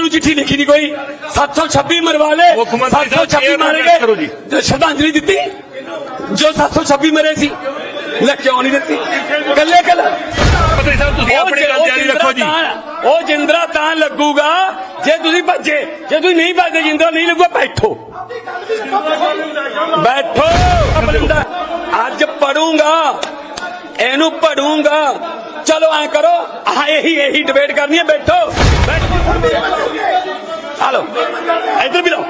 ਨੂੰ ਚਿੱਠੀ ਲਿਖੀ ਨਹੀਂ ਕੋਈ। 726 ਮਰਵਾ ਲੈ ਮੁੱਖ ਮੰਤਰੀ ਸਾਹਿਬ, 726 ਇਹ ਨਾ ਮਾਰੇ ਗੱਲ ਕਰੋ ਜੀ। ਗਏ ਸ਼ਰਧਾਂਜਲੀ ਦਿੱਤੀ। ਜੋ 726 ਮਰੇ ਸੀ ਲੈ ਕਿਉਂ ਨਹੀਂ ਦਿੱਤੀ? ਕੱਲੇ ਕੱਲੇ। ਮੰਤਰੀ ਸਾਹਿਬ ਤੁਸੀਂ ਆਪਣੀ ਗੱਲ ਜਾਰੀ ਰੱਖੋ ਜੀ। ਉਹ ਜਿੰਦਰਾ ਤਾਂ ਲੱਗੂਗਾ ਜੇ ਤੁਸੀਂ ਭੱਜੇ। ਜੇ ਤੁਸੀਂ ਨਹੀਂ ਭੱਜੇ ਜਿੰਦਰਾ ਨਹੀਂ ਲੱਗੂਗਾ ਬੈਠੋ। ਬੈਠੋ। ਅੱਜ ਪੜੂੰਗਾ। ਇਹਨੂੰ ਪੜੂੰਗਾ। ਚਲੋ ਐ ਕਰੋ ਆਹ ਇਹੀ ਇਹੀ ਡਿਬੇਟ ਕਰਨੀ ਹੈ ਬੈਠੋ ਬੈਠੋ ਹਲੋ ਇੱਧਰ ਵੀ ਲਾਓ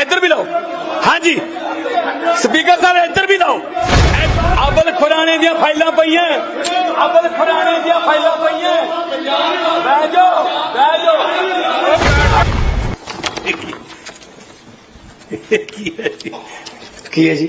ਇੱਧਰ ਵੀ ਲਾਓ ਹਾਂਜੀ ਸਪੀਕਰ ਸਾਹਿਬ ਇੱਧਰ ਵੀ ਲਾਓ ਅਬਲ ਖੁਰਾਨੇ ਦੀਆਂ ਫਾਈਲਾਂ ਪਈਆਂ ਅਬਲ ਖੁਰਾਨੇ ਦੀਆਂ ਫਾਈਲਾਂ ਪਈਆਂ ਬਹਿ ਜਾਓ ਬਹਿ ਜਾਓ ਕੀ ਹੈ ਜੀ?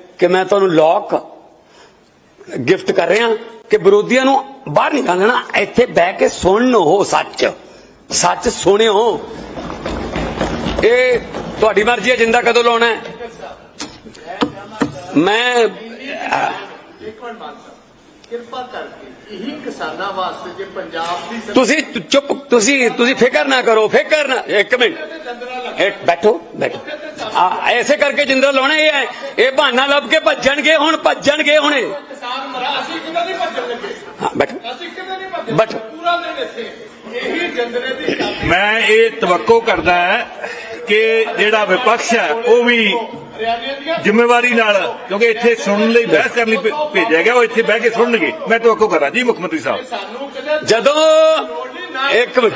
ਕਿ ਮੈਂ ਤੁਹਾਨੂੰ ਲੋਕ ਗਿਫਟ ਕਰ ਰਿਹਾ ਕਿ ਵਿਰੋਧੀਆਂ ਨੂੰ ਬਾਹਰ ਨਿਕਾਲਣਾ ਇੱਥੇ ਬਹਿ ਕੇ ਸੁਣੋ ਸੱਚ। ਸੱਚ ਸੁਣਿਓ। ਇਹ ਤੁਹਾਡੀ ਮਰਜ਼ੀ ਹੈ ਜਿੰਦਾ ਕਦੋਂ ਲਾਉਣਾ ਹੈ। ਮੈਂ ਅਹ, ਇੱਕ ਮਿੰਟ ਮਾਨ ਸਾਹਿਬ ਕਿਰਪਾ ਕਰਕੇ ਇਹੀ ਕਿਸਾਨਾਂ ਵਾਸਤੇ ਜੇ ਪੰਜਾਬ ਦੀ ਤੁਸੀਂ ਚੁੱਪ ਤੁਸੀਂ ਤੁਸੀਂ ਫਿਕਰ ਨਾ ਕਰੋ ਫਿਕਰ ਨਾ ਇੱਕ ਮਿੰਟ। ਇੱਕ ਬੈਠੋ ਬੈਠੋ। ਆ ਐਸੇ ਕਰਕੇ ਜਿੰਦਰਾ ਲਾਉਣਾ ਇਹ ਹੈ। ਇਹ ਬਹਾਨਾ ਲੱਭ ਕੇ ਭੱਜਣਗੇ ਹੁਣ ਭੱਜਣਗੇ ਹੁਣ ਇਹ। ਕਿਸਾਨ ਮਰਾ ਅਸੀਂ ਕਿਵੇਂ ਨਹੀਂ ਭੱਜਣ ਲੱਗੇ? ਹਾਂ ਬੈਠੋ। ਅਸੀਂ ਕਿਵੇਂ ਨਹੀਂ ਭੱਜਣ ਬੈਠੋ। ਪੂਰਾ ਦਿਨ ਇੱਥੇ। ਇਹੀ ਜੰਦਰੇ ਦੀ ਚਾਬੀ ਮੈਂ ਇਹ ਤਵੱਕੋ ਕਰਦਾ ਹੈ ਕਿ ਜਿਹੜਾ ਵਿਪਕਸ਼ ਹੈ ਉਹ ਵੀ ਜ਼ਿੰਮੇਵਾਰੀ ਨਾਲ ਕਿਉਂਕਿ ਇੱਥੇ ਸੁਣਨ ਲਈ ਬਹਿਸ ਕਰਨ ਲਈ ਭੇਜਿਆ ਗਿਆ ਉਹ ਇੱਥੇ ਬਹਿ ਕੇ ਸੁਣਨਗੇ। ਮੈਂ ਤਵੱਕੋ ਕਰਾਂ ਜੀ ਮੁੱਖ ਮੰਤਰੀ ਸਾਹਿਬ। ਜਦੋਂ ਇੱਕ ਮਿੰਟ।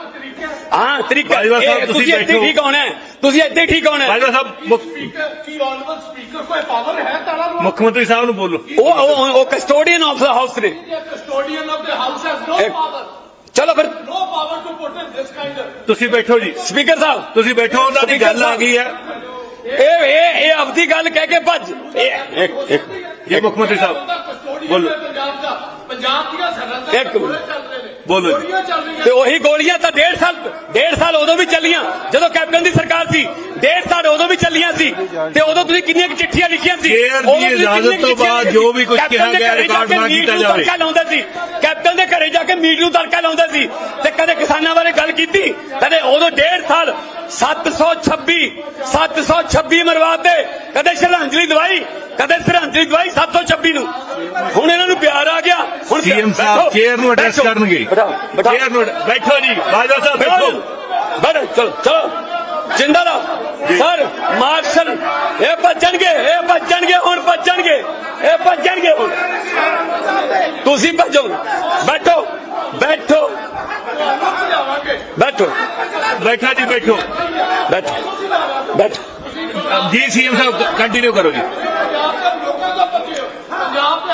ਹਾਂ ਤਰੀਕਾ ਬਾਜਵਾ ਸਾਹਿਬ, ਇਹ ਤੁਸੀਂ ਤੁਸੀਂ ਇੱਥੇ ਬੈਠੋ। ਠੀਕ ਹੋਣਾ ਹੈ ਤੁਸੀਂ ਇੱਥੇ ਠੀਕ ਹੋਣਾ ਹੈ ਬਾਜਵਾ ਸਾਹਿਬ ਮੁੱਖ- ਸਪੀਕਰ ਕੀ ਆਨਰੇਬਲ ਸਪੀਕਰ ਕੋਈ ਪਾਵਰ ਹੈ ਤਾਲਾ ਨੂੰ ਮੁੱਖ ਮੰਤਰੀ ਸਾਹਿਬ ਨੂੰ ਬੋਲੋ ਉਹ ਉਹ- ਉਹ ਕਸਟੋਡੀਅਨ ਆਫ ਦਾ ਹਾਊਸ ਨੇ custodian of the house has no ਇੱਕ- ਪਾਵਰ ਚਲੋ ਫਿਰ no power to put in this kind of ਤੁਸੀਂ ਬੈਠੋ ਜੀ ਸਪੀਕਰ ਸਾਹਿਬ ਤੁਸੀਂ ਬੈਠੋ ਉਹਨਾਂ ਦੀ ਗੱਲ ਆ ਗਈ ਹੈ ਇਹ ਇਹ ਇਹ ਆਪਦੀ ਗੱਲ ਕਹਿ ਕੇ ਭੱਜ ਇਹ ਇੱਕ ਇੱਕ ਜੀ ਮੁੱਖ ਮੰਤਰੀ ਸਾਹਿਬ ਕਸਟੋਡੀਅਨ ਬੋਲੋ। ਹੈ ਪੰਜਾਬ ਦਾ ਪੰਜਾਬ ਦੀਆਂ ਸਰਹੱਦਾਂ ਇੱਕ ਤੇ ਮਿੰਟ। ਬੋਲੋ ਤੇ ਉਹੀ ਗੋਲੀਆਂ ਤਾਂ ਡੇਢ ਸਾਲ ਡੇਢ ਸਾਲ ਉਦੋਂ ਵੀ ਚੱਲੀਆਂ ਜਦੋਂ ਕੈਪਟਨ ਦੀ ਸਰਕਾਰ ਸੀ। ਡੇਢ ਸਾਲ ਉਦੋਂ ਵੀ ਚੱਲੀਆਂ ਸੀ। ਤੇ ਉਦੋਂ ਤੁਸੀਂ ਕਿੰਨੀਆਂ ਕੁ ਚਿੱਠੀਆਂ ਲਿਖੀਆਂ ਸੀ? ਤੁਸੀਂ ਇਜਾਜ਼ਤ ਤੋਂ ਬਾਅਦ ਜੋ ਵੀ ਕੁਝ ਕੈਪਟਨ ਕਿਹਾ ਦੇ ਗਿਆ ਘਰੇ ਜਾ ਰਿਕਾਰਡ ਕੇ ਨਾ ਮੀਟ ਕੀਤਾ ਨੂੰ ਜਾਵੇ। ਤੜਕਾ ਲਾਉਂਦੇ ਸੀ। ਕੈਪਟਨ ਦੇ ਘਰੇ ਜਾ ਕੇ ਮੀਟ ਨੂੰ ਤੜਕਾ ਲਾਉਂਦੇ ਸੀ। ਤੇ ਕਦੇ ਕਿਸਾਨਾਂ ਬਾਰੇ ਗੱਲ ਕੀਤੀ? ਕਦੇ ਉਦੋਂ ਡੇਢ ਸਾਲ 726 726 ਮਰਵਾਤੇ। ਕਦੇ ਸ਼ਰਧਾਂਜਲੀ ਦਵਾਈ ਕਦੇ ਸ਼ਰਧਾਂਜਲੀ ਦਵਾਈ 726 ਨੂੰ। ਹੁਣ ਇਹਨਾਂ ਨੂੰ ਪਿਆਰ ਆ ਗਿਆ। ਹੁਣ ਸੀਐਮ ਸਾਹਿਬ ਚੇਅਰ ਨੂੰ ਐਡਰੈਸ ਬੈਠੋ, ਕਰਨਗੇ। ਬਿਠਾਓ, ਬਿਠਾਓ। ਚੇਅਰ ਨੂੰ ਬੈਠੋ ਜੀ ਬਾਜਵਾ ਸਾਹਿਬ ਬੈਠੋ ਬੈਠੋ ਚਲੋ ਚਲੋ ਜਿੰਦਾ ਰਹੋ ਸਰ ਮਾਰਸ਼ਲ ਇਹ ਭੱਜਣਗੇ ਇਹ ਭੱਜਣਗੇ ਹੁਣ ਭੱਜਣਗੇ ਇਹ ਭੱਜਣਗੇ ਹੁਣ ਤੁਸੀਂ ਭੱਜੋ ਬੈਠੋ ਬੈਠੋ ਬੈਠੋ ਬੈਠਾ ਜੀ ਬੈਠੋ ਬੈਠੋ ਬੈਠੋ ਜੀ ਸੀਐਮ ਸਾਹਿਬ ਕੰਟੀਨਿਊ ਕਰੋ ਜੀ ਪੰਜਾਬ ਦੇ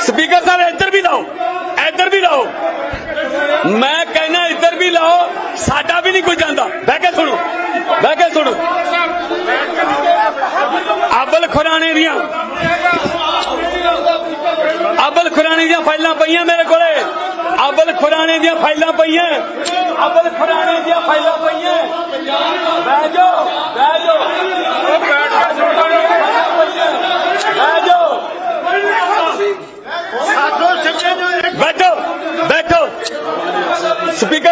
ਸਪੀਕਰ ਸਾਹਿਬ, ਇੱਧਰ ਵੀ ਲਓ। ਲਾਓ ਇੱਧਰ ਵੀ ਲਾਓ। ਮੈਂ ਕਹਿੰਦਾ ਇੱਧਰ ਵੀ ਲਾਓ, ਸਾਡਾ ਵੀ ਨਹੀਂ ਕੋਈ ਜਾਂਦਾ। ਬਹਿ ਕੇ ਸੁਣੋ, ਬਹਿ ਕੇ ਸੁਣੋ। ਅਬਲ ਖੁਰਾਣੇ ਦੀਆਂ। ਅਬਲ ਖੁਰਾਣੇ ਦੀਆਂ ਫਾਈਲਾਂ ਪਈਆਂ ਮੇਰੇ ਕੋਲੇ। ਅਬਲ ਖੁਰਾਣੇ ਦੀਆਂ ਫਾਈਲਾਂ ਪਈਆਂ। ਅਬਲ ਖੁਰਾਣੇ ਦੀਆਂ ਫਾਈਲਾਂ ਪਈਆਂ। ਬਹਿ ਜਾਓ, ਬਹਿ ਜਾਓ ਬਹਿ ਜਾਓ ਸਾਥੋਂ ਸਿੱਖੇ ਨੂੰ ਇੱਕ ਬੈਠੋ ਬੈਠੋ ਸਪੀਕਰ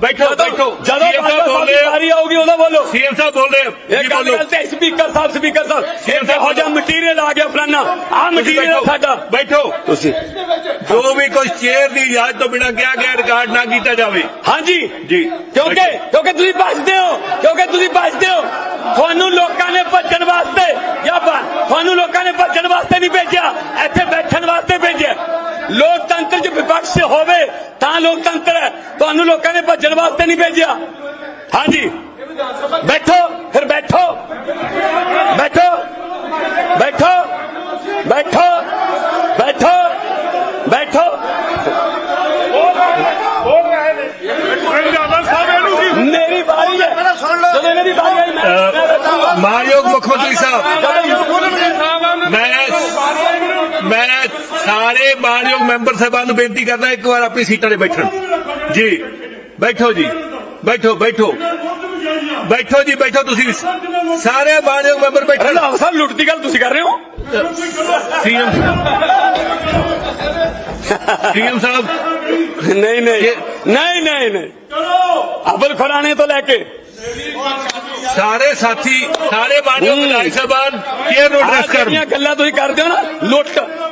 ਬੈਠੋ ਬੈਠੋ। ਜਦੋਂ ਸਾਹਿਬ ਬੋਲ ਹੋ ਵਾਰੀ ਆਊਗੀ ਉਦੋਂ ਬੋਲੋ। ਸੀਐਮ ਸਾਹਿਬ ਬੋਲ ਰਹੇ ਹੋ ਇਹ ਜੀ ਗੱਲ ਤੇ speaker Sahib speaker Sahib. CM Sahib ਇਹੋ ਜਿਹਾ ਮਟੀਰੀਅਲ ਆ ਗਿਆ ਫਲਾਨਾ। ਆ ਮਟੀਰੀਅਲ ਸਾਡਾ। ਬੈਠੋ। ਤੁਸੀਂ। ਜੋ ਵੀ ਕੋਈ ਚੇਅਰ ਦੀ ਇਜਾਜ਼ਤ ਤੋਂ ਬਿਨਾਂ ਕਿਹਾ ਗਿਆ ਰਿਕਾਰਡ ਨਾ ਕੀਤਾ ਜਾਵੇ। ਹਾਂਜੀ। ਜੀ। ਕਿਉਂਕਿ ਕਿਉਂਕਿ ਤੁਸੀਂ ਭੱਜਦੇ ਹੋ। ਕਿਉਂਕਿ ਤੁਸੀਂ ਭੱਜਦੇ ਹੋ ਤੁਹਾਨੂੰ ਲੋਕਾਂ ਨੇ ਭੱਜਣ ਵਾਸਤੇ ਜਾਂ ਬ- ਤੁਹਾਨੂੰ ਲੋਕਾਂ ਨੇ ਭੱਜਣ ਵਾਸਤੇ ਨਹੀਂ ਭੇਜਿਆ ਇੱਥੇ ਬੈਠਣ ਵਾਸਤੇ ਭੇਜਿਆ ਲੋਕਤੰਤਰ 'ਚ ਵਿਪਕਸ਼ ਹੋਵੇ ਤਾਂ ਲੋਕਤੰਤਰ ਹੈ। ਤੁਹਾਨੂੰ ਲੋਕਾਂ ਨੇ ਭੱਜਣ ਵਾਸਤੇ ਨਹੀਂ ਭੇਜਿਆ। ਹਾਂਜੀ। ਬੈਠੋ ਫਿਰ ਬੈਠੋ। ਬੈਠੋ। ਬੈਠੋ। ਬੈਠੋ। ਬੈਠੋ। ਬੈਠੋ। ਮੇਰੀ ਵਾਰੀ ਹੈ। ਜਦੋਂ ਇਹਨਾਂ ਦੀ ਵਾਰੀ ਆਈ ਮੈਂ-। ਮਾਨਯੋਗ ਮੁੱਖ ਮੰਤਰੀ ਸਾਹਿਬ ਜਦੋਂ ਮੈਂ ਮੈਂ ਸਾਰੇ ਮਾਨਯੋਗ ਮੈਂਬਰ ਸਾਹਿਬਾਨ ਨੂੰ ਬੇਨਤੀ ਕਰਦਾ ਇੱਕ ਵਾਰ ਆਪਣੀ ਸੀਟਾਂ ਤੇ ਬੈਠਣ। ਜੀ ਬੈਠੋ ਜੀ ਬੈਠੋ ਬੈਠੋ। ਬੈਠੋ ਜੀ ਬੈਠੋ ਤੁਸੀਂ। ਸਾਰੇ ਮਾਨਯੋਗ ਮੈਂਬਰ ਬੈਠਣ। ਰੰਧਾਵਾ ਸਾਹਿਬ ਲੁੱਟ ਦੀ ਗੱਲ ਤੁਸੀਂ ਕਰ ਰਹੇ ਹੋ? CM CM Sahib. ਨਹੀਂ ਨਹੀਂ। ਨਹੀਂ ਨਹੀਂ ਨਹੀਂ। ਅਬਲ ਖੁਰਾਣੇ ਤੋਂ ਲੈ ਕੇ। ਸਾਰੇ ਸਾਥੀ ਸਾਰੇ ਮਾਨਯੋਗ ਵਿਧਾਇਕ ਸਾਹਿਬਾਨ ਚੇਅਰ ਨੂੰ ਐਡਰੈਸ ਕਰਨ। ਗੱਲਾਂ ਤੁਸੀਂ ਕਰਦੇ ਹੋ ਨਾ ਲੁੱਟ।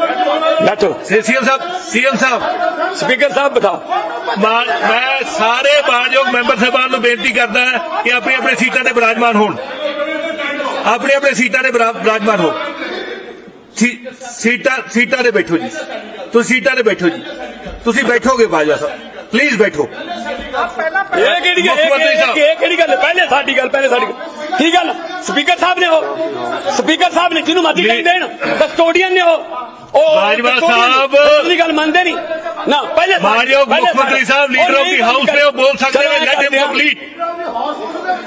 ਬੈਠੋ CM Sahib CM Sahib speaker Sahib ਬਤਾਓ ਮਾਨ ਮੈਂ ਸਾਰੇ ਮਾਨਯੋਗ ਮੈਂਬਰ ਸਾਹਿਬਾਨ ਨੂੰ ਬੇਨਤੀ ਕਰਦਾ ਕਿ ਆਪਣੀ ਆਪਣੀ ਸੀਟਾਂ ਤੇ ਬਿਰਾਜਮਾਨ ਹੋਣ ਆਪਣੀ ਆਪਣੀ ਸੀਟਾਂ ਤੇ ਬਿਰਾ- ਬਿਰਾਜਮਾਨ ਹੋ ਸੀ- ਸੀਟਾਂ ਸੀਟਾਂ ਤੇ ਬੈਠੋ ਜੀ ਤੁਸੀਂ ਸੀਟਾਂ ਤੇ ਬੈਠੋ ਜੀ ਤੁਸੀਂ ਬੈਠੋਗੇ ਬਾਜਵਾ ਸਾਹਿਬ ਪਲੀਜ਼ ਬੈਠੋ ਇਹ ਕਿਹੜੀ ਗੱਲ ਮੁੱਖ ਮੰਤਰੀ ਸਾਹਿਬ। ਇਹ ਇਹ ਕਿਹੜੀ ਗੱਲ ਹੈ? ਪਹਿਲੇ ਸਾਡੀ ਗੱਲ ਪਹਿਲੇ ਸਾਡੀ ਗੱਲ ਕੀ ਗੱਲ ਸਪੀਕਰ ਸਾਹਿਬ ਨੇ ਉਹ ਸਪੀਕਰ ਸਾਹਿਬ ਨੇ ਜਿਹਨੂੰ ਮਰਜ਼ੀ ਨਹੀਂ। ਕਹਿ ਦੇਣ ਕਸਟੋਡੀਅਨ ਨੇ ਉਹ ਉਹ ਬਾਜਵਾ ਸਾਹਿਬ। ਕਸਟੋਡੀਅਨ ਦੀ ਗੱਲ ਮੰਨਦੇ ਨਹੀਂ। ਨਾ ਪਹਿਲੇ ਮਾਨਯੋਗ ਮੁੱਖ ਮੰਤਰੀ ਸਾਹਿਬ ਲੀਡਰ ਆਫ ਦੀ ਹਾਊਸ ਨੇ ਉਹ ਬੋਲ ਸਕਦੇ ਨੇ ਲੈਟ ਹਿਮ ਹਾਂ। ਕੰਪਲੀਟ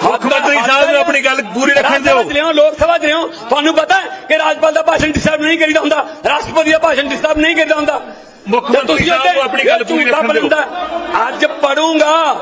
ਮੁੱਖ ਮੰਤਰੀ ਸਾਹਿਬ ਨੂੰ ਆਪਣੀ ਗੱਲ ਪੂਰੀ ਰੱਖਣ ਦਿਓ। ਲੋਕ ਸਭਾ ਚ ਲਿਆਓ। ਤੁਹਾਨੂੰ ਪਤਾ ਹੈ ਕਿ ਰਾਜਪਾਲ ਦਾ ਭਾਸ਼ਣ ਡਿਸਟਰਬ ਨਹੀਂ ਕਰੀਦਾ ਹੁੰਦਾ। ਰਾਸ਼ਟਰਪਤੀ ਦਾ ਭਾਸ਼ਣ ਡਿਸਟਰਬ ਨਹੀਂ ਕਰੀਦਾ ਹੁੰਦਾ। ਮੁੱਖ ਮੰਤਰੀ ਤੁਸੀਂ ਸਾਹਿਬ ਆਪਣੀ ਗੱਲ ਪੂਰੀ ਰੱਖਣ ਦਿਓ। ਅੱਜ ਪੜੂੰਗਾ।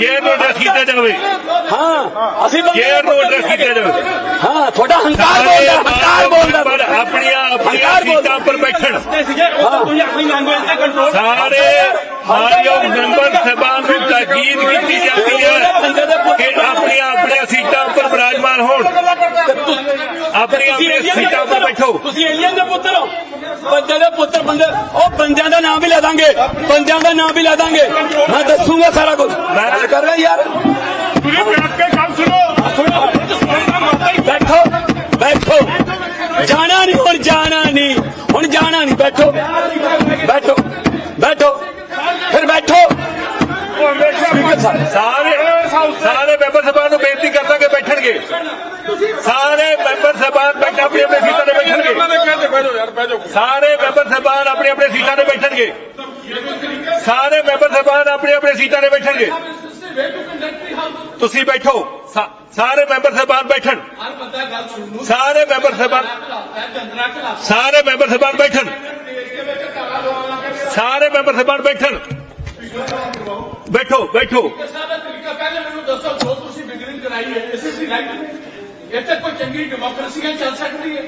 chair ਨੂੰ ਐਡਰੈਸ ਕੀਤਾ ਜਾਵੇ। ਹਾਂ ਅਸੀਂ ਚੇਅਰ ਨੂੰ ਐਡਰੈਸ ਕੀਤਾ ਜਾਵੇ। ਹਾਂ ਤੁਹਾਡਾ ਹੰਕਾਰ ਬੋਲਦਾ ਹੰਕਾਰ ਬੋਲਦਾ। ਪਰ ਆਪਣੀਆਂ ਆਪਣੀਆਂ। ਸੀਟਾਂ ਉੱਪਰ ਬੈਠਣ। ਸਾਰੇ ਮਾਨਯੋਗ ਮੈਂਬਰ ਸਾਹਿਬਾਨ ਨੂੰ ਤਾਕੀਦ ਕੀਤੀ ਜਾਂਦੀ ਹੈ ਕਿ ਆਪਣੀਆਂ ਆਪਣੀਆਂ ਸੀਟਾਂ ਉੱਪਰ ਬਿਰਾਜਮਾਨ ਹੋਣ। ਆਪਣੀਆਂ ਆਪਣੀਆਂ ਸੀਟਾਂ ਉੱਪਰ ਬੈਠੋ। ਤੁਸੀਂ ਏਲੀਅਨ ਦੇ ਪੁੱਤਰ ਹੋ। ਬੰਦੇ ਦੇ ਪੁੱਤਰ ਬੰਦੇ ਉਹ ਬੰਦਿਆਂ ਦਾ ਨਾਮ ਵੀ ਲੈ ਦਾਂਗੇ। ਬੰਦਿਆਂ ਦਾ ਨਾਮ ਵੀ ਲੈ ਦਾਂਗੇ। ਮੈਂ ਦੱਸੂਗਾ ਸਾਰਾ ਕੁਝ। ਮੈਂ ਕਰ ਰਿਹਾ ਯਾਰ। ਤੁਸੀਂ ਬੈਠ ਕੇ ਗੱਲ ਸੁਣੋ। ਬੈਠੋ। ਬੈਠੋ। ਜਾਣਾ ਨਹੀਂ ਹੁਣ ਜਾਣਾ ਨਹੀਂ। ਹੁਣ ਜਾਣਾ ਨਹੀਂ ਬੈਠੋ ਬੈਠੋ ਫਿਰ ਬੈਠੋ ਸਪੀਕਰ ਸਾਹਿਬ ਸਾਰੇ ਸਾਰੇ ਮੈਂਬਰ ਸਾਹਿਬਾਨ ਨੂੰ ਬੇਨਤੀ ਕਰਦਾ ਕਿ ਬੈਠਣਗੇ ਸਾਰੇ ਮੈਂਬਰ ਸਾਹਿਬਾਨ ਮੈਂਬਰ ਸਾਹਿਬਾਨ ਆਪਣੇ ਆਪਣੇ ਸੀਟਾਂ ਤੇ ਬੈਠਣਗੇ। ਸਾਰੇ ਮੈਂਬਰ ਸਾਹਿਬਾਨ ਆਪਣੇ ਆਪਣੇ ਸੀਟਾਂ ਤੇ ਬੈਠਣਗੇ। ਤੁਸੀਂ ਬੈਠੋ। ਸਾ- ਸਾਰੇ ਮੈਂਬਰ ਸਾਹਿਬਾਨ ਬੈਠਣ। ਸਾਰੇ ਮੈਂਬਰ ਸਾਹਿਬਾਨ ਸਾਰੇ ਮੈਂਬਰ ਸਾਹਿਬਾਨ ਬੈਠਣ। ਸਾਰੇ ਮੈਂਬਰ ਸਾਹਿਬਾਨ ਬੈਠਣ। ਬੈਠੋ ਬੈਠੋ। ਸਾਡਾ ਤਰੀਕਾ ਪਹਿਲੇ ਮੈਨੂੰ ਦੱਸੋ ਜੋ ਤੁਸੀਂ ਬਿਗਰਿੰਗ ਕਰਾਈ ਹੈ ਇਸੇ ਦੀ ਰਾਈਟ ਇੱਥੇ ਕੋਈ ਚੰਗੀ ਡੈਮੋਕ੍ਰੇਸੀ ਚੱਲ ਸਕਦੀ ਹੈ।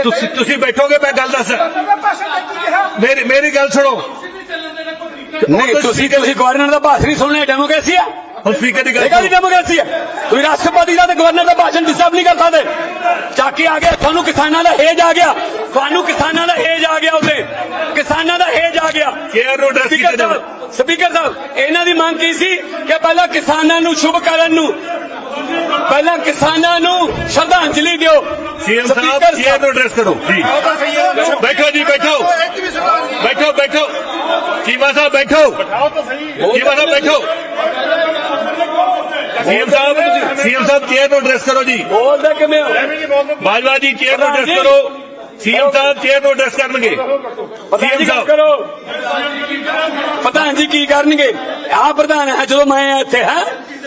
ਤੁਸੀਂ ਤੁਸੀਂ ਬੈਠੋਗੇ ਮੈਂ ਗੱਲ ਦੱਸ ਮੇਰੀ ਮੇਰੀ ਗੱਲ ਸੁਣੋ। ਨਹੀਂ। ਤੁਸੀਂ ਤੁਸੀਂ ਗਵਰਨਰ ਦਾ ਭਾਸ਼ਣ ਨਹੀਂ ਸੁਣਨੇ ਡੈਮੋਕ੍ਰੇਸੀ ਆ। ਹੁਣ ਸਪੀਕਰ ਦੀ ਗੱਲ ਇਹ। ਡੈਮੋਕ੍ਰੇਸੀ ਹੈ ਤੁਸੀਂ ਰਾਸ਼ਟਰਪਤੀ ਦਾ ਤੇ ਗਵਰਨਰ ਦਾ ਭਾਸ਼ਣ ਡਿਸਟਰਬ ਨਹੀਂ ਕਰ ਸਕਦੇ। ਚਾਕੀ ਆ ਗਿਆ ਤੁਹਾਨੂੰ ਕਿਸਾਨਾਂ ਦਾ ਹੇਜ ਆ ਗਿਆ। ਤੁਹਾਨੂੰ ਕਿਸਾਨਾਂ ਦਾ ਹੇਜ ਆ ਗਿਆ ਉੱਤੇ ਕਿਸਾਨਾਂ ਦਾ ਹੇਜ ਆ ਗਿਆ। Chair ਨੂੰ। ਸਾਹਿਬ ਸਪੀਕਰ ਸਾਹਿਬ ਇਹਨਾਂ ਦੀ ਮੰਗ ਕੀ ਸੀ? ਕਿ ਪਹਿਲਾਂ ਕਿਸਾਨਾਂ ਨੂੰ ਸ਼ੁਭ ਕਰਨ ਨੂੰ ਪਹਿਲਾਂ ਕਿਸਾਨਾਂ ਨੂੰ ਸ਼ਰਧਾਂਜਲੀ ਦਿਓ। ਸੀਐਮ ਸਾਹਿਬ ਸਪੀਕਰ ਚੇਅਰ ਨੂੰ ਐਡਰੈਸ ਕਰੋ ਜੀ ਬੈਠੋ ਜੀ ਬੈਠੋ। ਬੈਠੋ ਬੈਠੋ। ਚੀਮਾ ਸਾਹਿਬ ਬੈਠੋ। ਚੀਮਾ ਸਾਹਿਬ ਬੈਠੋ। CM Sahib CM Sahib chair ਨੂੰ ਐਡਰੈਸ ਕਰੋ ਜੀ। ਬੋਲਦੇ ਕਿਵੇਂ ਹੋ? ਬਾਜਵਾ ਜੀ ਚੇਅਰ ਨੂੰ ਐਡਰੈਸ ਕਰੋ। ਸੀਐਮ ਸਾਹਿਬ ਚੇਅਰ ਨੂੰ ਐਡਰੈਸ ਕਰਨਗੇ। ਪ੍ਰਧਾਨ ਸੀਐਮ ਜੀ ਗੱਲ ਸਾਹਿਬ। ਕਰੋ? ਪ੍ਰਧਾਨ ਜੀ ਕੀ ਕਰਨਗੇ? ਆ ਪ੍ਰਧਾਨ ਹੈ ਜਦੋਂ ਮੈਂ ਇੱਥੇ ਹਾਂ?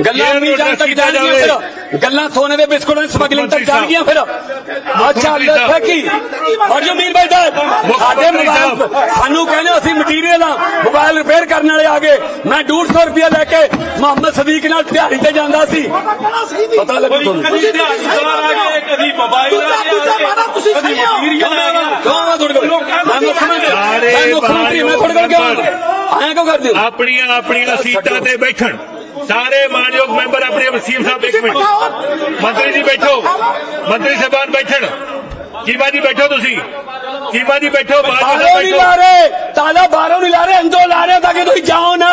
ਗੱਲਾਂ ਨਹੀਂ ਜਾਣ ਤੱਕ ਜਾਣਗੀਆਂ। ਫਿਰ। ਗੱਲਾਂ ਸੋਨੇ ਦੇ ਬਿਸਕੁਟਾਂ ਦੀ ਸਮਗਲਿੰਗ ਤੱਕ। ਜਾਣਗੀਆਂ ਫਿਰ। ਅੱਛਾ ਮੰਤਰੀ ਸਾਹਿਬ। ਲੱਖਾ ਕੀ। ਔਰ ਜੋ ਮੀਰ ਭਾਈ ਸਾਹਿਬ ਸਾਡੇ ਮੋਬਾਈਲ। ਸਾਨੂੰ ਕਹਿੰਦੇ ਅਸੀਂ ਮਟੀਰੀਅਲ ਆ ਮੋਬਾਈਲ ਰਿਪੇਅਰ ਕਰਨ ਵਾਲੇ ਆ ਗਏ। ਮੈਂ 150 ਰੁਪਇਆ ਲੈ ਕੇ ਮੁਹੰਮਦ ਸਦੀਕ ਨਾਲ ਦਿਹਾੜੀ ਤੇ ਜਾਂਦਾ ਸੀ। ਪਤਾ ਲੱਗੂ ਤੁਹਾਨੂੰ। ਕਦੀ ਦਿਹਾੜੀਦਾਰ ਆ ਗਏ ਕਦੀ ਮੋਬਾਈਲ ਆ ਗਿਆ ਤੁਸੀਂ ਗਿਆ। ਕਿਉਂ ਮੈਂ ਤੁਹਾਡੇ ਕੋਲ। ਮੈਂ ਮੁੱਖ ਮੰਤਰੀ ਮੈਂ ਤੁਹਾਡੇ ਕੋਲ ਕਿਉਂ ਕਰਦੇ ਹੋ? ਆਪਣੀਆਂ ਆਪਣੀਆਂ ਸੀਟਾਂ ਤੇ ਬੈਠਣ। ਸਾਰੇ ਮਾਨਯੋਗ ਮੈਂਬਰ ਆਪਣੇ ਸੀਐਮ ਸਾਹਿਬ ਇੱਕ ਮਿੰਟ। ਮੰਤਰੀ ਜੀ ਬੈਠੋ। ਮੰਤਰੀ ਸਾਹਿਬਾਨ ਬੈਠਣ। ਚੀਮਾ ਜੀ ਬੈਠੋ ਤੁਸੀਂ। ਚੀਮਾ ਜੀ ਬੈਠੋ ਬਾਹਰੋਂ ਨਹੀਂ ਬੈਠੋ। ਲਾ ਰਹੇ। ਤਾਲਾ ਬਾਹਰੋਂ ਨਹੀਂ ਲਾ ਰਹੇ ਅੰਦਰੋਂ ਲਾ ਰਹੇ ਤਾਂ ਕਿ ਤੁਸੀਂ ਜਾਓ ਨਾ।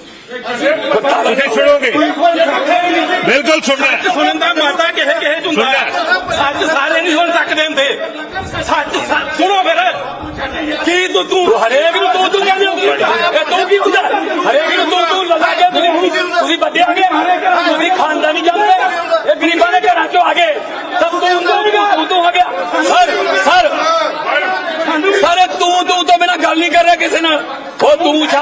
ਤੁਸੀਂ ਸੁਣੋਗੇ। ਬਿਲਕੁਲ ਸੁਣਨਾ। ਸੁਣਨ ਦਾ ਮਾਤਾ ਕਿਸੇ ਕਿਸੇ ਚ ਹੁੰਦਾ ਹੈ। ਸੱਚ ਸਾਰੇ ਨਹੀਂ ਸੁਣ ਸਕਦੇ ਹੁੰਦੇ। ਸੱਚ ਸੁਣੋ ਫਿਰ। ਕੀ ਤੂੰ ਤੂੰ ਹਰੇਕ ਨੂੰ ਤੂੰ ਤੂੰ ਕਹਿੰਦੇ ਹੋ ਇਹ ਤੂੰ ਕੀ ਹੁੰਦਾ? ਹਰੇਕ ਨੂੰ ਤੂੰ ਤੂੰ ਲਗਾ ਕੇ ਤੁਸੀਂ ਤੁਸੀਂ ਵੱਡੇ ਆ ਗਏ। ਤੁਸੀਂ ਖਾਨਦਾਨੀ ਜਾਂਦੇ ਇਹ ਗਰੀਬਾਂ ਦੇ ਘਰਾਂ ਚੋਂ ਆ ਗਏ ਤਬ ਤੂੰ ਤੂੰ ਤੂੰ ਤੂੰ ਆ ਗਿਆ ਸਰ ਸਰ ਸਰ ਤੂੰ ਤੂੰ ਤੋਂ ਬਿਨਾ ਗੱਲ ਨਹੀਂ ਕਰ ਰਿਹਾ ਕਿਸੇ ਨਾਲ ਉਹ ਤੂੰ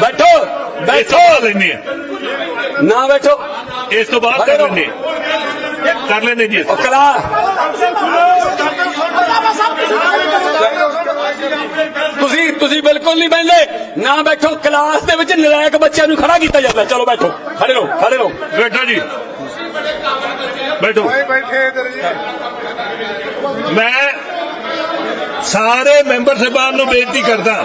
ਬੈਠੋ ਇਸ ਬੈਠੋ ਤੋਂ ਬਾਅਦ ਲੈਣੇ ਆ ਨਾ ਬੈਠੋ ਇਸ ਤੋਂ ਬਾਅਦ ਕਰ ਲੈਣੇ ਕਰ ਲੈਣੇ ਜੀ ਉਹ ਕਲਾ ਤੁਸੀਂ ਤੁਸੀਂ ਬਿਲਕੁਲ ਨਹੀਂ ਬੈਠਦੇ ਨਾ ਬੈਠੋ ਕਲਾਸ ਦੇ ਵਿੱਚ ਨਲਾਇਕ ਬੱਚਿਆਂ ਨੂੰ ਖੜਾ ਕੀਤਾ ਜਾਂਦਾ ਚਲੋ ਬੈਠੋ ਖੜੇ ਰਹੋ ਖੜੇ ਰਹੋ ਬੈਠੋ ਜੀ ਬੈਠੋ ਮੈਂ ਸਾਰੇ ਮੈਂਬਰ ਸਾਹਿਬਾਨ ਨੂੰ ਬੇਨਤੀ ਕਰਦਾ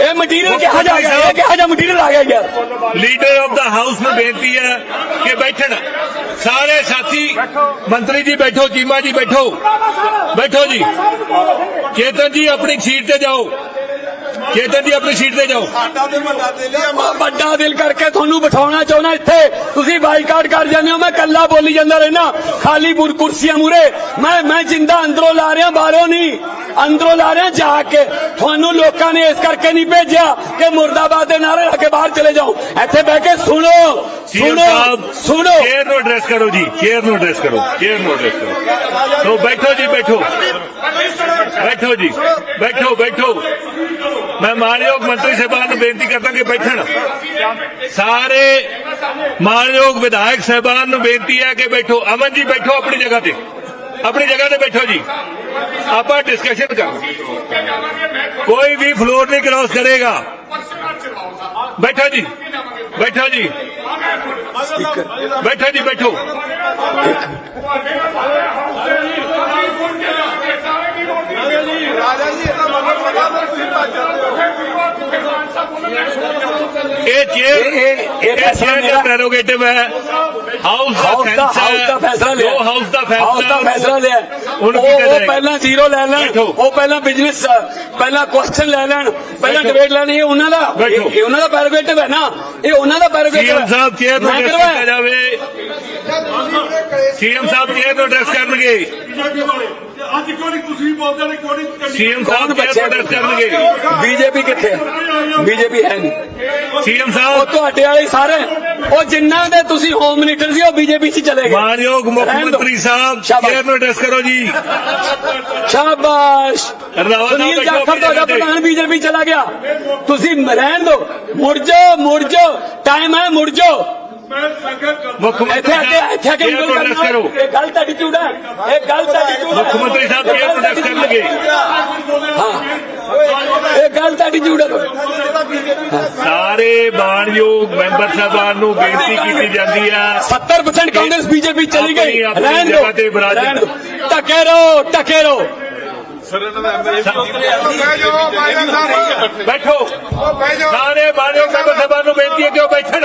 ਇਹ ਮਟੀਰੀਅਲ ਕਿਹਾ ਜਾ ਗਿਆ ਇਹ ਕਿਹਾ ਜਾ ਮਟੀਰੀਅਲ ਆ ਗਿਆ ਯਾਰ ਲੀਡਰ ਆਫ ਦਾ ਹਾਊਸ ਨੂੰ ਬੇਨਤੀ ਹੈ ਕਿ ਬੈਠਣ। ਸਾਰੇ ਸਾਥੀ ਮੰਤਰੀ ਜੀ ਬੈਠੋ ਚੀਮਾ ਜੀ ਬੈਠੋ। ਬੈਠੋ ਜੀ। ਚੇਤਨ ਜੀ ਆਪਣੀ ਸੀਟ ਤੇ ਜਾਓ। ਚੇਤਨ ਜੀ ਆਪਣੀ ਸੀਟ ਤੇ ਜਾਓ। ਮੈਂ ਵੱਡਾ ਦਿਲ ਕਰਕੇ ਤੁਹਾਨੂੰ ਬਿਠਾਉਣਾ ਚਾਹੁੰਦਾ ਇੱਥੇ। ਤੁਸੀਂ ਬਾਈਕਾਟ ਕਰ ਜਾਂਦੇ ਹੋ ਮੈਂ ਕੱਲਾ ਬੋਲੀ ਜਾਂਦਾ ਰਹਿਣਾ ਖਾਲੀ ਬੁਰ ਕੁਰਸੀਆਂ ਮੂਰੇ ਮੈਂ ਮੈਂ ਜਿੰਦਾ ਅੰਦਰੋਂ ਲਾ ਰਿਹਾ ਬਾਹਰੋਂ ਨਹੀਂ। ਅੰਦਰੋਂ ਲਾ ਰਿਹਾ ਜਾ ਕੇ ਤੁਹਾਨੂੰ ਲੋਕਾਂ ਨੇ ਇਸ ਕਰਕੇ ਨਹੀਂ ਭੇਜਿਆ ਕਿ ਮੁਰਦਾਬਾਦ ਦੇ ਨਾਰੇ ਲਾ ਕੇ ਬਾਹਰ ਚਲੇ ਜਾਓ। ਇੱਥੇ ਬਹਿ ਕੇ ਸੁਣੋ ਸੁਣੋ ਸੁਣੋ। ਚੇਅਰ ਨੂੰ ਐਡਰੈਸ ਕਰੋ ਜੀ ਚੇਅਰ ਨੂੰ ਐਡਰੈਸ ਕਰੋ ਚੇਅਰ ਨੂੰ ਐਡਰੈਸ ਕਰੋ। ਸੋ ਬੈਠੋ ਜੀ ਬੈਠੋ। ਬੈਠੋ ਜੀ ਬੈਠੋ ਬੈਠੋ। ਮੈਂ ਮਾਨਯੋਗ ਮੰਤਰੀ ਸਾਹਿਬਾਨ ਨੂੰ ਬੇਨਤੀ ਕਰਦਾ ਕਿ ਬੈਠਣ। ਸਾਰੇ ਮਾਨਯੋਗ ਵਿਧਾਇਕ ਸਾਹਿਬਾਨ ਨੂੰ ਬੇਨਤੀ ਹੈ ਕਿ ਬੈਠੋ। ਅਮਨ ਜੀ ਬੈਠੋ ਆਪਣੀ ਜਗ੍ਹਾ ਤੇ। ਆਪਣੀ ਜਗ੍ਹਾ ਤੇ ਬੈਠੋ ਜੀ। ਆਪਾਂ ਡਿਸਕਸ਼ਨ ਕਰ ਕੋਈ ਵੀ ਫਲੋਰ ਨਹੀਂ ਕ੍ਰਾਸ ਕਰੇਗਾ ਬੈਠੋ ਜੀ ਬੈਠੋ ਜੀ ਬੈਠੋ ਜੀ ਬੈਠੋ ਇਹ ਚੇਅਰ ਇਹ- ਇਹ- ਇਹ ਫੈਸਲਾ ਚੇਅਰ ਦਾ ਮੇਰਾ- ਪ੍ਰੈਰੋਗੇਟਿਵ ਹੈ? ਹਾਊਸ ਦਾ ਹਾਊਸ ਦਾ ਹਾਊਸ ਦਾ ਫੈਸਲਾ ਲਿਆ। ਜੋ ਹਾਊਸ ਦਾ ਫੈਸਲਾ ਹਾਊਸ ਦਾ ਫੈਸਲਾ ਲਿਆ ਉਹ ਕੀਤਾ ਉਹ ਜਾਏਗਾ। ਪਹਿਲਾਂ ਜ਼ੀਰੋ ਲੈ ਲੈਣ। ਉਹ ਪਹਿਲਾਂ ਬਿਜ਼ਨਸ ਪਹਿਲਾਂ ਕੁਐਸਚਨ ਲੈ ਲੈਣ। ਪਹਿਲਾਂ। ਡਿਬੇਟ ਲੈਣੀ ਇਹ ਉਹਨਾਂ ਦਾ। ਇਹ ਉਹਨਾਂ ਦਾ ਪੈਰੋਗੇਟਿਵ ਹੈ ਨਾ। ਇਹ ਉਹਨਾਂ ਦਾ ਪੈਰੋਗੇਟਿਵ ਸੀਐਮ ਸਾਹਿਬ ਚੇਅਰ ਨੂੰ। ਕੀਤਾ ਜਾਵੇ? ਸੀਐਮ ਸਾਹਿਬ ਚੇਅਰ ਨੂੰ ਐਡਰੈਸ ਕਰਨਗੇ? ਅੱਜ ਕਿਉਂ ਨਹੀਂ ਤੁਸੀਂ ਬੋਲਦੇ ਨੇ ਕਿਉਂ ਨਹੀਂ ਸੀਐਮ ਸਾਹਿਬ ਬੱਚੇ ਐਡਰੈਸ ਕਰਨਗੇ ਬੀਜੇਪੀ ਕਿੱਥੇ ਹੈ ਬੀਜੇਪੀ ਹੈ ਨਹੀਂ। ਸੀਐਮ ਉਹ ਸਾਹਿਬ ਤੁਹਾਡੇ ਵਾਲੇ ਸਾਰੇ। ਉਹ ਜਿੰਨਾਂ ਦੇ ਤੁਸੀਂ ਹੋਮ ਮਿਨਿਸਟਰ ਸੀ ਉਹ ਬੀਜੇਪੀ 'ਚ ਚਲੇ ਗਏ। ਮਾਨਯੋਗ ਮੁੱਖ। ਮੰਤਰੀ ਸਾਹਿਬ ਨੂੰ ਐਡਰੈਸ ਕਰੋ ਜੀ। ਸ਼ਾਬਾਸ਼। ਸੁਨੀਲ ਜਾਖੜ ਤੁਹਾਡਾ। ਪ੍ਰਧਾਨ ਬੀਜੇਪੀ ਚਲਾ ਗਿਆ। ਤੁਸੀਂ ਰਹਿਣ ਦਿਓ ਮੁੜ ਜਾਓ ਮੁੜ ਜਾਓ। ਟਾਈਮ ਹੈ ਮੁੜ ਜਾਓ। ਮੈਂ ਸੰਗਤ ਕਰ ਮੁੱਖ ਮੰਤਰੀ ਇੱਥੇ ਆ ਕੇ ਇੱਥੇ ਆ ਕੇ ਉਂਗਲ ਕਰਨਾ ਕਰੋ। ਇਹ ਗਲਤ ਐਟੀਟਿਊਡ ਹੈ ਇਹ ਗਲਤ ਐਟੀਟਿਊਡ ਮੁੱਖ ਮੰਤਰੀ ਸਾਹਿਬ ਨੂੰ ਐਡਰੈਸ ਕਰਨਗੇ। ਇਹ ਗਲਤ ਐਟੀਟਿਊਡ ਹੈ। ਸਾਰੇ ਮਾਨਯੋਗ ਮੈਂਬਰ ਸਾਹਿਬਾਨ ਨੂੰ ਬੇਨਤੀ ਕੀਤੀ ਜਾਂਦੀ ਹੈ 70% ਕਾਂਗਰਸ ਬੀਜੇਪੀ ਚਲੀ ਗਈ ਆਪਣੀ- ਆਪਣੀ ਰਹਿਣ ਜਗ੍ਹਾ ਤੇ ਦਿਓ। ਵਿਰਾਜਮਾਨ। ਰਹਿਣ ਦਿਓ। ਟਕੇ ਰਹੋ ਟਕੇ ਰਹੋ। ਬੈਠੋ। ਸਾਰੇ ਮਾਨਯੋਗ ਮੈਂਬਰ ਸਾਹਿਬਾਨ ਨੂੰ ਬੇਨਤੀ ਹੈ ਕਿ ਉਹ ਬੈਠਣ।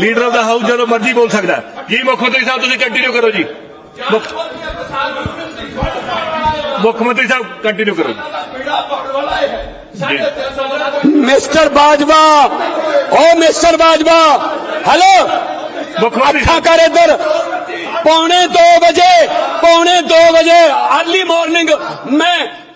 ਲੀਡਰ ਆਫ ਦਾ ਹਾਊਸ ਜਦੋਂ ਮਰਜ਼ੀ ਬੋਲ ਸਕਦਾ ਹੈ। ਜੀ ਮੁੱਖ ਮੰਤਰੀ ਸਾਹਿਬ ਤੁਸੀਂ ਕੰਟੀਨਿਊ ਕਰੋ ਜੀ। ਮੁੱਖ ਮੁੱਖ ਮੰਤਰੀ ਸਾਹਿਬ ਕੰਟੀਨਿਊ ਕਰੋ ਜੀ। ਪੀੜਾ ਪਕੜ ਵਾਲਾ ਹੈ ਸਾਡੇ 300 ਦਾ ਮਿਸਟਰ ਬਾਜਵਾ ਓ ਮਿਸਟਰ ਬਾਜਵਾ ਹੈਲੋ। ਮੁੱਖ ਮੰਤਰੀ ਅੱਖਾਂ ਸਾਹਿਬ। ਕਰ ਇੱਧਰ। ਪੌਣੇ 2 ਵਜੇ ਪੌਣੇ 2 ਵਜੇ ਅਰਲੀ ਮਾਰਨਿੰਗ ਮੈਂ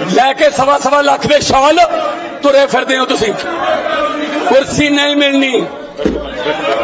ਲੈ ਕੇ ਸਵਾ ਸਵਾ ਲੱਖ ਦੇ ਸ਼ਾਲ ਤੁਰੇ ਫਿਰਦੇ ਹੋ ਤੁਸੀਂ। ਕੁਰਸੀ ਨਹੀਂ ਮਿਲਣੀ।